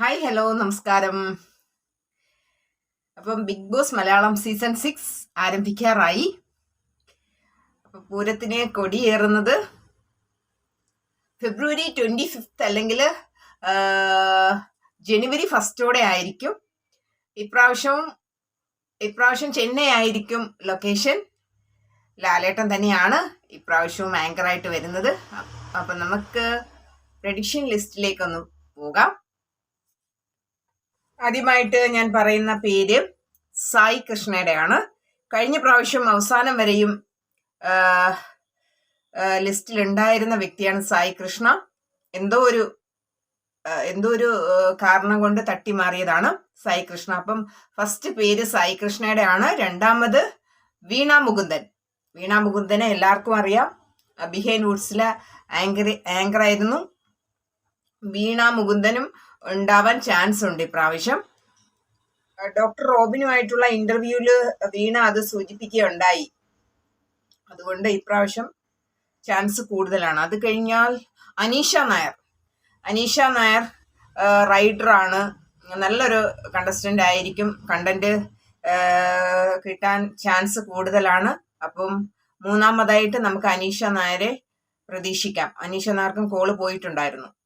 Hi hello നമസ്കാരം. അപ്പം big boss Malayalam season six ആരംഭിക്കാറായി. അപ്പം പൂരത്തിന് കൊടിയേറുന്നത് ഫെബ്രുവരി ട്വന്റി ഫിഫ്ത്ത് അല്ലെങ്കിൽ ജനുവരി ഫസ്റ്റോടെ ആയിരിക്കും. ഇപ്രാവശ്യവും ഇപ്രാവശ്യം ചെന്നൈ ആയിരിക്കും ലൊക്കേഷൻ ലാലേട്ടൻ തന്നെയാണ് ഇപ്രാവശ്യവും ആങ്കറായിട്ട് വരുന്നത്. അപ്പം നമുക്ക് പ്രഡിക്ഷൻ ലിസ്റ്റിലേക്കൊന്ന് പോകാം. ആദ്യമായിട്ട് ഞാൻ പറയുന്ന പേര് സായി കൃഷ്ണയുടെയാണ്. കഴിഞ്ഞ പ്രാവശ്യം അവസാനം വരെയും ലിസ്റ്റിൽ ഉണ്ടായിരുന്ന വ്യക്തിയാണ് സായി കൃഷ്ണ. എന്തോ ഒരു എന്തോ ഒരു കാരണം കൊണ്ട് തട്ടിമാറിയതാണ് സായി കൃഷ്ണ. അപ്പം ഫസ്റ്റ് പേര് സായി കൃഷ്ണയുടെ ആണ് രണ്ടാമത് വീണ മുകുന്ദൻ. വീണ മുകുന്ദനെ എല്ലാവർക്കും അറിയാം. ബിഹൈൻഡ് വുഡ്സിലെ ആങ്കർ ആയിരുന്നു വീണ മുകുന്ദനും ഉണ്ടാവാൻ ചാൻസ് ഉണ്ട് ഇപ്രാവശ്യം. ഡോക്ടർ റോബിനുമായിട്ടുള്ള ഇന്റർവ്യൂൽ വീണ അത് സൂചിപ്പിക്കുകയുണ്ടായി. അതുകൊണ്ട് ഇപ്രാവശ്യം ചാൻസ് കൂടുതലാണ്. അത് കഴിഞ്ഞാൽ അനീഷ നായർ. അനീഷ നായർ റൈഡറാണ് നല്ലൊരു കണ്ടസ്റ്റന്റ് ആയിരിക്കും. കണ്ടന്റ് കിട്ടാൻ ചാൻസ് കൂടുതലാണ്. അപ്പം മൂന്നാമതായിട്ട് നമുക്ക് അനീഷ നായരെ പ്രതീക്ഷിക്കാം. അനീഷ നായർക്കും കോൾ പോയിട്ടുണ്ടായിരുന്നു.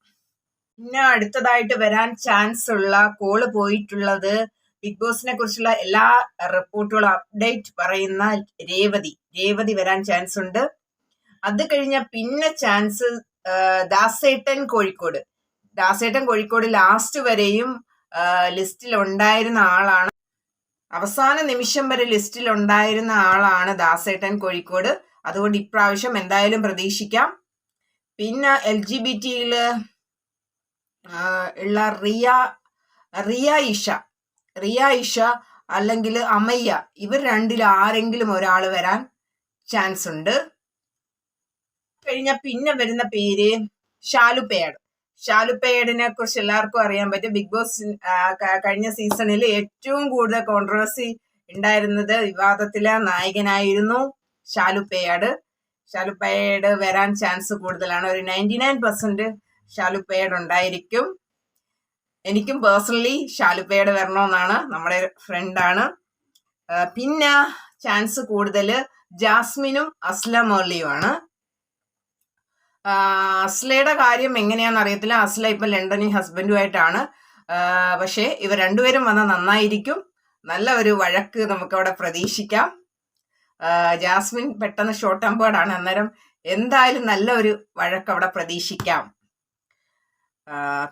പിന്നെ അടുത്തതായിട്ട് വരാൻ ചാൻസ് ഉള്ള കോൾ പോയിട്ടുള്ളത് ബിഗ് ബോസിനെ കുറിച്ചുള്ള എല്ലാ റിപ്പോർട്ടുകളും അപ്ഡേറ്റ് പറയുന്ന രേവതി. രേവതി വരാൻ ചാൻസ് ഉണ്ട്. അത് കഴിഞ്ഞ പിന്നെ ചാൻസ് ദാസേട്ടൻ കോഴിക്കോട്. ദാസേട്ടൻ കോഴിക്കോട് ലാസ്റ്റ് വരെയും ലിസ്റ്റിൽ ഉണ്ടായിരുന്ന ആളാണ്. അവസാന നിമിഷം വരെ ലിസ്റ്റിൽ ഉണ്ടായിരുന്ന ആളാണ് ദാസേട്ടൻ കോഴിക്കോട്. അതുകൊണ്ട് ഇപ്രാവശ്യം എന്തായാലും പ്രതീക്ഷിക്കാം. പിന്നെ എൽ ജി ബി ടിയിൽ ഉള്ള റിയ റിയ ഇഷ. റിയ ഇഷ അല്ലെങ്കിൽ അമയ്യ. ഇവർ രണ്ടിൽ ആരെങ്കിലും ഒരാൾ വരാൻ ചാൻസ് ഉണ്ട്. കഴിഞ്ഞ പിന്നെ വരുന്ന പേര് ഷാലുപേഡ് ഷാലുപേഡിനെ കുറിച്ച് എല്ലാവർക്കും അറിയാൻ പറ്റും. ബിഗ് ബോസ് കഴിഞ്ഞ സീസണിൽ ഏറ്റവും കൂടുതൽ കോൺട്രവേഴ്സി ഉണ്ടായിരുന്നത് വിവാദത്തിലെ നായകനായിരുന്നു ഷാലുപ്പേയാട് ഷാലുപ്പേയാട് വരാൻ ചാൻസ് കൂടുതലാണ്. ഒരു നയന്റി നയൻ പെർസെന്റ് ഷാലുപ്പേഡ് ഉണ്ടായിരിക്കും എനിക്കും പേഴ്സണലി ഷാലുപ്പയുടെ വരണമെന്നാണ് നമ്മുടെ ഫ്രണ്ടാണ് പിന്നെ ചാൻസ് കൂടുതൽ ജാസ്മിനും അസ്ല ആണ്. അസ്ലയുടെ കാര്യം എങ്ങനെയാണെന്ന് അറിയത്തില്ല. അസ്ല ഇപ്പം ലണ്ടനിൽ ഹസ്ബൻഡുമായിട്ടാണ് പക്ഷേ ഇവർ രണ്ടുപേരും വന്നാൽ നന്നായിരിക്കും. നല്ല ഒരു വഴക്ക് നമുക്കവിടെ പ്രതീക്ഷിക്കാം. ജാസ്മിൻ പെട്ടെന്ന് ഷോർട്ട് ടെമ്പേർഡാണ് അന്നേരം എന്തായാലും നല്ല ഒരു വഴക്ക് അവിടെ പ്രതീക്ഷിക്കാം.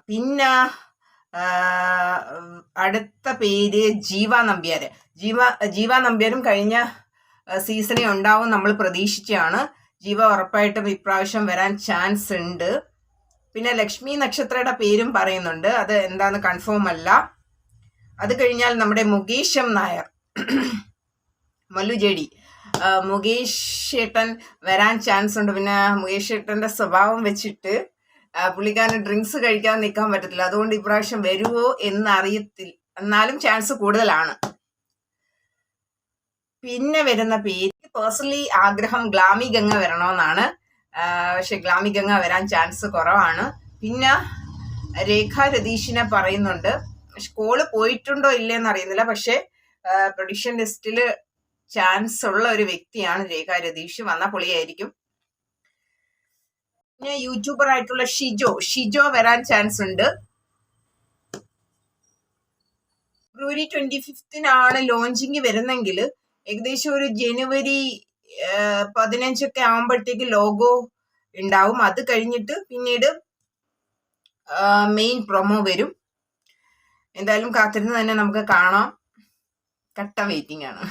പിന്നെ അടുത്ത പേര് ജീവ നമ്പ്യാർ ജീവ ജീവ നമ്പ്യാരും കഴിഞ്ഞ സീസണേ ഉണ്ടാവും നമ്മൾ പ്രതീക്ഷിച്ചാണ് ജീവ ഉറപ്പായിട്ടും ഇപ്രാവശ്യം വരാൻ ചാൻസ് ഉണ്ട്. പിന്നെ ലക്ഷ്മി നക്ഷത്രയുടെ പേരും പറയുന്നുണ്ട്. അത് എന്താന്ന് കൺഫേം അല്ല. അത് കഴിഞ്ഞാൽ നമ്മുടെ മുകേഷം നായർ. മല്ലുജെടി മുകേഷ് ഏട്ടൻ വരാൻ ചാൻസ് ഉണ്ട്. പിന്നെ മുകേഷ് ഏട്ടന്റെ സ്വഭാവം വെച്ചിട്ട് പുള്ളിക്കാരന് ഡ്രിങ്ക്സ് കഴിക്കാൻ നിൽക്കാൻ പറ്റത്തില്ല. അതുകൊണ്ട് ഇപ്രാവശ്യം വരുമോ എന്ന് അറിയത്തില്ല എന്നാലും ചാൻസ് കൂടുതലാണ്. പിന്നെ വരുന്ന പേര് പേഴ്സണലി ആഗ്രഹം ഗ്ലാമി ഗംഗ വരണമെന്നാണ്. പക്ഷെ ഗ്ലാമി ഗംഗ വരാൻ ചാൻസ് കുറവാണ്. പിന്നെ രേഖ രതീഷിനെ പറയുന്നുണ്ട്. കോൾ പോയിട്ടുണ്ടോ ഇല്ലെന്ന് അറിയുന്നില്ല. പക്ഷെ പ്രൊഡിക്ഷൻ ലിസ്റ്റിൽ ചാൻസ് ഉള്ള ഒരു വ്യക്തിയാണ് രേഖ രതീഷ്. വന്ന പൊളിയായിരിക്കും പിന്നെ യൂട്യൂബർ ആയിട്ടുള്ള ഷിജോ ഷിജോ വരാൻ ചാൻസ് ഉണ്ട്. ഫെബ്രുവരി ട്വന്റി ഫിഫ്തിനാണ് ലോഞ്ചിങ് വരുന്നെങ്കിൽ ഏകദേശം ഒരു ജനുവരി പതിനഞ്ചൊക്കെ ആകുമ്പോഴത്തേക്ക് ലോഗോ ഉണ്ടാവും. അത് കഴിഞ്ഞിട്ട് പിന്നീട് മെയിൻ പ്രൊമോ വരും. എന്തായാലും കാത്തിരുന്ന് തന്നെ നമുക്ക് കാണാം. കട്ട വെയിറ്റിംഗ് ആണ്.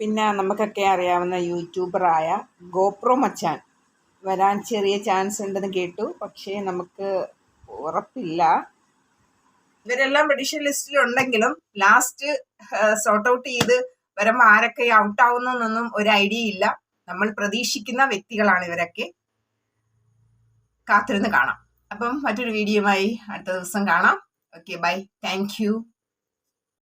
പിന്നെ നമുക്കൊക്കെ അറിയാവുന്ന യൂട്യൂബറായ ഗോപ്രോ മച്ചാൻ. വരാൻ ചെറിയ ചാൻസ് ഉണ്ടെന്ന് കേട്ടു. പക്ഷേ നമുക്ക് ഉറപ്പില്ല. ഇവരെല്ലാം പ്രഡിഷൻ ലിസ്റ്റിലുണ്ടെങ്കിലും ലാസ്റ്റ് സോർട്ട് ഔട്ട് ചെയ്ത് വരുമ്പോൾ ആരൊക്കെ ഔട്ട് ആവുന്നൊന്നും ഒരു ഐഡിയ ഇല്ല. നമ്മൾ പ്രതീക്ഷിക്കുന്ന വ്യക്തികളാണ് ഇവരൊക്കെ. കാത്തിരുന്ന് കാണാം. അപ്പം മറ്റൊരു വീഡിയോയുമായി അടുത്ത ദിവസം കാണാം. Okay bye thank